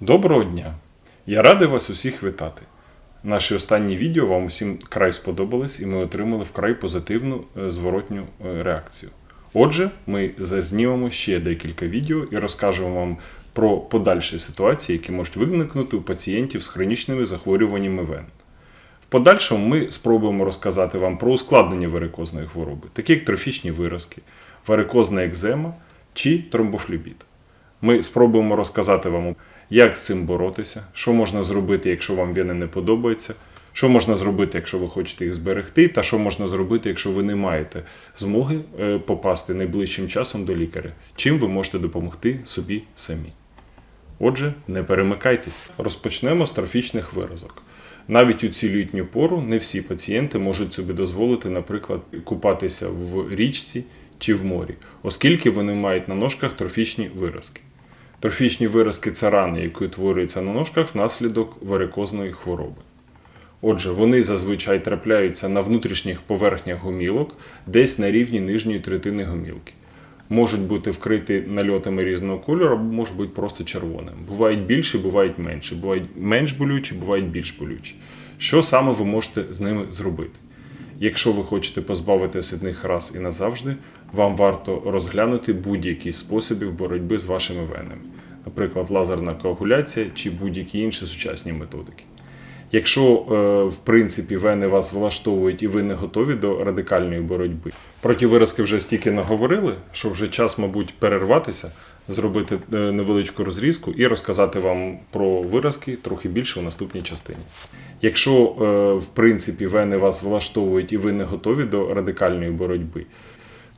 Доброго дня! Я радий вас усіх вітати. Наші останні відео вам усім край сподобались, і ми отримали вкрай позитивну е, зворотню е, реакцію. Отже, ми зазнімемо ще декілька відео і розкажемо вам про подальші ситуації, які можуть виникнути у пацієнтів з хронічними захворюваннями вен. В подальшому ми спробуємо розказати вам про ускладнення варикозної хвороби, такі як трофічні виразки, варикозна екзема чи тромбофлебіт. Ми спробуємо розказати вам, як з цим боротися, що можна зробити, якщо вам вени не подобаються, що можна зробити, якщо ви хочете їх зберегти, та що можна зробити, якщо ви не маєте змоги е, попасти найближчим часом до лікаря, чим ви можете допомогти собі самі. Отже, не перемикайтесь. Розпочнемо з трофічних виразок. Навіть у цю літню пору не всі пацієнти можуть собі дозволити, наприклад, купатися в річці чи в морі, оскільки вони мають на ножках трофічні виразки. Трофічні виразки це рани, які утворюються на ножках внаслідок варикозної хвороби. Отже, вони зазвичай трапляються на внутрішніх поверхнях гомілок, десь на рівні нижньої третини гомілки. Можуть бути вкриті нальотами різного кольору, або можуть бути просто червоними. Бувають більші, бувають менші, бувають менш болючі, бувають більш болючі. Що саме ви можете з ними зробити? Якщо ви хочете позбавитися від них раз і назавжди, вам варто розглянути будь-які способи боротьби з вашими венами, наприклад, лазерна коагуляція чи будь-які інші сучасні методики. Якщо, е, в принципі, вени вас влаштовують і ви не готові до радикальної боротьби, проти виразки вже стільки наговорили, що вже час, мабуть, перерватися, зробити е, невеличку розрізку і розказати вам про виразки трохи більше у наступній частині. Якщо, е, в принципі, вени вас влаштовують і ви не готові до радикальної боротьби,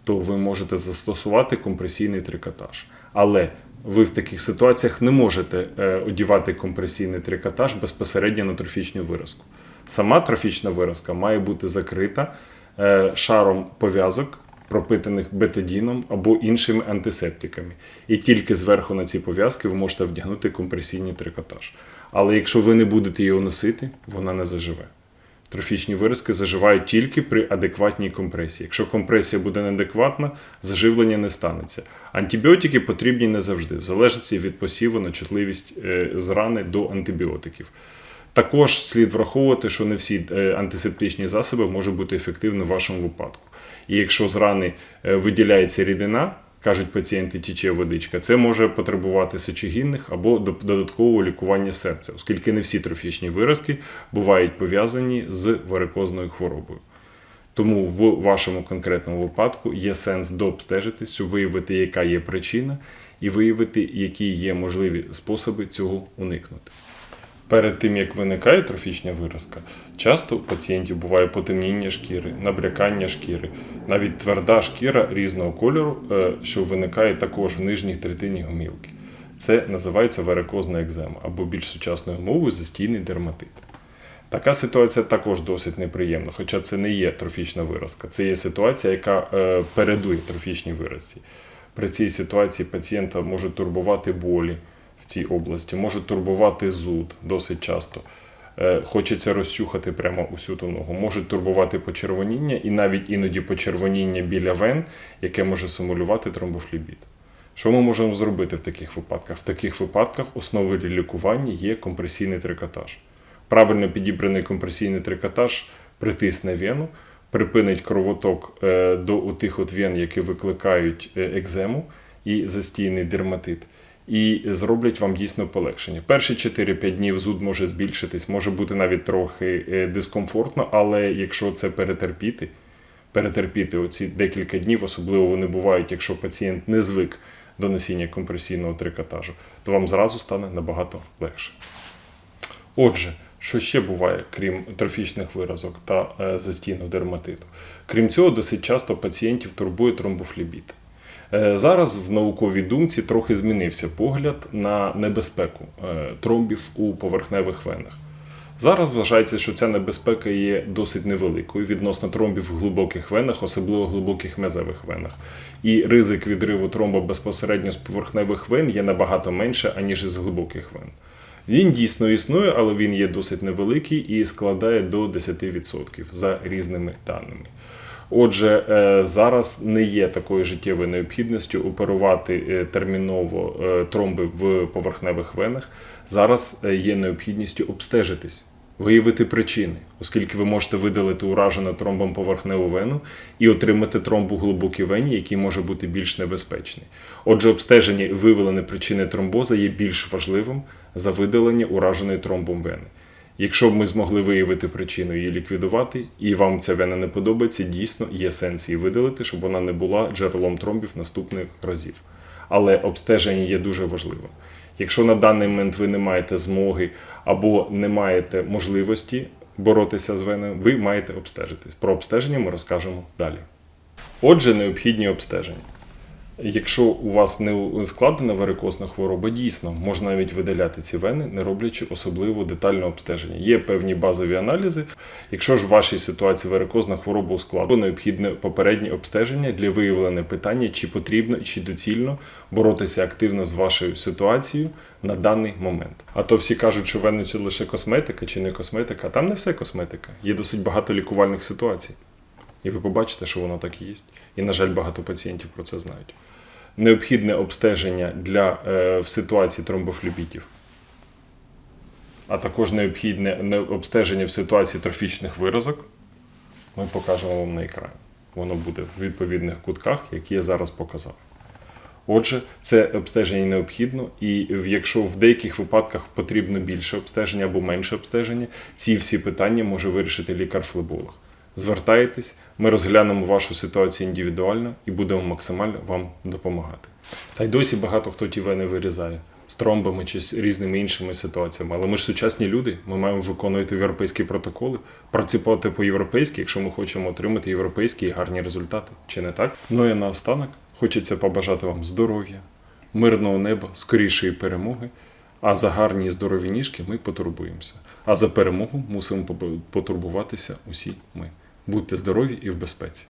то ви можете застосувати компресійний трикотаж. Але ви в таких ситуаціях не можете е, одівати компресійний трикотаж безпосередньо на трофічну виразку. Сама трофічна виразка має бути закрита е, шаром пов'язок, пропитаних бетадіном або іншими антисептиками. І тільки зверху на ці пов'язки ви можете вдягнути компресійний трикотаж. Але якщо ви не будете його носити, вона не заживе. Трофічні виразки заживають тільки при адекватній компресії. Якщо компресія буде неадекватна, заживлення не станеться. Антибіотики потрібні не завжди, в залежності від посіву на чутливість е, з рани до антибіотиків. Також слід враховувати, що не всі е, антисептичні засоби можуть бути ефективні в вашому випадку. І якщо з рани е, виділяється рідина, кажуть пацієнти, тіче водичка, це може потребувати сечогінних або додаткового лікування серця, оскільки не всі трофічні виразки бувають пов'язані з варикозною хворобою. Тому в вашому конкретному випадку є сенс дообстежитись, щоб виявити, яка є причина, і виявити, які є можливі способи цього уникнути. Перед тим як виникає трофічна виразка, часто у пацієнтів буває потемніння шкіри, набрякання шкіри, навіть тверда шкіра різного кольору, е, що виникає також в нижній третині гомілки. Це називається варикозна екзема або більш сучасною мовою застійний дерматит. Така ситуація також досить неприємна, хоча це не є трофічна виразка. Це є ситуація, яка е, передує трофічній виразці. При цій ситуації пацієнта можуть турбувати болі в цій області, можуть турбувати зуд досить часто. Е, Хочеться розчухати прямо усю ту ногу. Можуть турбувати почервоніння і навіть іноді почервоніння біля вен, яке може симулювати тромбофлібіт. Що ми можемо зробити в таких випадках? В таких випадках основою лікування є компресійний трикотаж. Правильно підібраний компресійний трикотаж притисне вену, припинить кровоток е, до тих от вен, які викликають е, екзему і застійний дерматит, і зроблять вам дійсно полегшення. Перші 4-5 днів зуд може збільшитись, може бути навіть трохи е, дискомфортно, але якщо це перетерпіти, перетерпіти оці декілька днів, особливо вони бувають, якщо пацієнт не звик до носіння компресійного трикотажу, то вам зразу стане набагато легше. Отже, що ще буває, крім трофічних виразок та е, застійного дерматиту? Крім цього, досить часто пацієнтів турбує тромбофлебіт. Е, Зараз в науковій думці трохи змінився погляд на небезпеку е, тромбів у поверхневих венах. Зараз вважається, що ця небезпека є досить невеликою відносно тромбів в глибоких венах, особливо глибоких мезевих венах. І ризик відриву тромба безпосередньо з поверхневих вен є набагато менше, аніж із глибоких вен. Він дійсно існує, але він є досить невеликий і складає до 10% за різними даними. Отже, е, зараз не є такою життєвою необхідністю оперувати е, терміново е, тромби в поверхневих венах. Зараз є необхідністю обстежитись, виявити причини, оскільки ви можете видалити уражену тромбом поверхневу вену і отримати тромб у глибокій вені, який може бути більш небезпечний. Отже, обстеження і виявлення причини тромбоза є більш важливим за видалення ураженої тромбом вени. Якщо б ми змогли виявити причину її ліквідувати, і вам ця вена не подобається, дійсно є сенс її видалити, щоб вона не була джерелом тромбів наступних разів. Але обстеження є дуже важливим. Якщо на даний момент ви не маєте змоги або не маєте можливості боротися з веною, ви маєте обстежитись. Про обстеження ми розкажемо далі. Отже, необхідні обстеження. Якщо у вас не складена варикозна хвороба, дійсно можна навіть видаляти ці вени, не роблячи особливо детального обстеження. Є певні базові аналізи. Якщо ж в вашій ситуації варикозна хвороба ускладнена, необхідне попереднє обстеження для виявлення питання, чи потрібно чи доцільно боротися активно з вашою ситуацією на даний момент. А то всі кажуть, що вени це лише косметика чи не косметика. Там не все косметика. Є досить багато лікувальних ситуацій. І ви побачите, що воно так і є. І, на жаль, багато пацієнтів про це знають. Необхідне обстеження для, е, в ситуації тромбофлебітів, а також необхідне обстеження в ситуації трофічних виразок. Ми покажемо вам на екрані. Воно буде в відповідних кутках, які я зараз показав. Отже, це обстеження необхідно, і якщо в деяких випадках потрібно більше обстеження або менше обстеження, ці всі питання може вирішити лікар-флеболог. Звертайтесь, ми розглянемо вашу ситуацію індивідуально і будемо максимально вам допомагати. Та й досі багато хто ті вени вирізає з тромбами чи з різними іншими ситуаціями. Але ми ж сучасні люди, ми маємо виконувати європейські протоколи, працювати по-європейськи, якщо ми хочемо отримати європейські і гарні результати. Чи не так? Ну і наостанок хочеться побажати вам здоров'я, мирного неба, скорішої перемоги. А за гарні і здорові ніжки ми потурбуємося. А за перемогу мусимо потурбуватися усі ми. Будьте здорові і в безпеці.